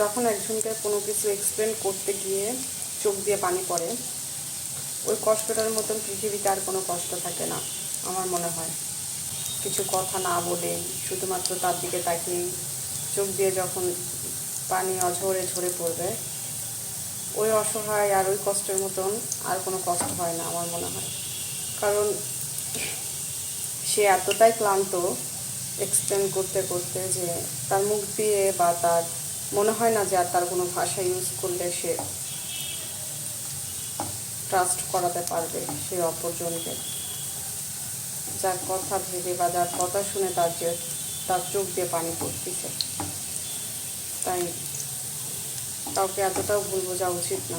যখন একজনকে কোনো কিছু এক্সপ্লেন করতে গিয়ে চোখ দিয়ে পানি পড়ে, ওই কষ্টটার মতন পৃথিবীতে আর কোনো কষ্ট থাকে না, আমার মনে হয়। কিছু কথা না বলে, শুধুমাত্র তার দিকে তাকিয়ে চোখ দিয়ে যখন পানি অঝরে ঝরে পড়বে, ওই অসহায় আর ওই কষ্টের মতন আর কোনো কষ্ট হয় না, আমার মনে হয়। কারণ সে এতটাই ক্লান্ত এক্সপ্লেন করতে করতে যে তার মুখ দিয়ে বা তার মনে হয় না যে আর তার কোনো ভাষা ইউজ করলে সে ট্রাস্ট করাতে পারবে সে অপরজনকে। যার কথা ভেবে বা যার কথা শুনে তার যে, তার চোখ দিয়ে পানি পড়তেছে। তাই কাউকে এতটাও ভুল বোঝা উচিত না।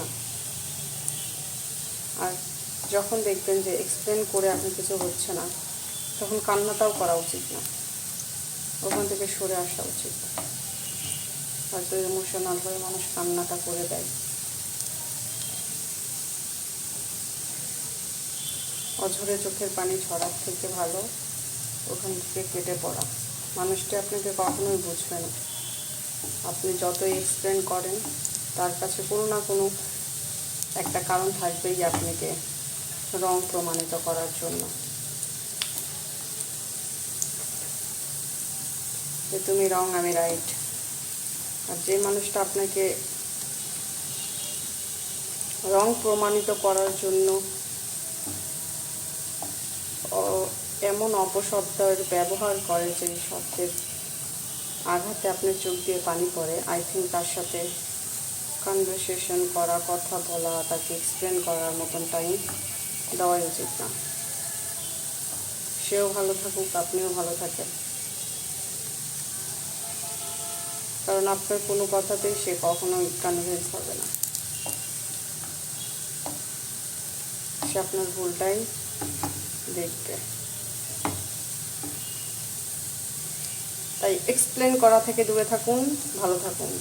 আর যখন দেখবেন যে এক্সপ্লেন করে আপনি কিছু হচ্ছে না, তখন কান্নাটাও করা উচিত না। ওখান থেকে সরে আসা উচিত হয়তো ইমোশনাল হয়ে মানুষ কান্নাটা করে দেয়। অঝরে চোখের পানি ছড়ার থেকে ভালো, ওখান থেকে কেটে পড়া। মানুষটি আপনাকে কখনোই বুঝবে না। আপনি যতই এক্সপ্লেন করেন, তার কাছে কোনো না কোনো একটা কারণ থাকবেই আপনাকে রং প্রমাণিত করার জন্য। যে তুমি রং, আমি রাইট আর যে মানুষটা আপনাকে রং প্রমাণিত করার জন্য এমন অপশব্দের ব্যবহার করে যে শব্দের আঘাতে আপনার চোখ দিয়ে পানি পড়ে। আই থিঙ্ক তার সাথে কনভারসেশন করা, কথা বলা, তাকে এক্সপ্লেন করার মতন টাইম দেওয়াই উচিত না। সেও ভালো থাকুক, আপনিও ভালো থাকেন। কারণ আপনার কোনো কথাতেই সে কখনো কনভিন্স হবে না। সে আপনার ভুলটাই দেখবে। তাই এক্সপ্লেন করা থেকে দূরে থাকুন, ভালো থাকুন।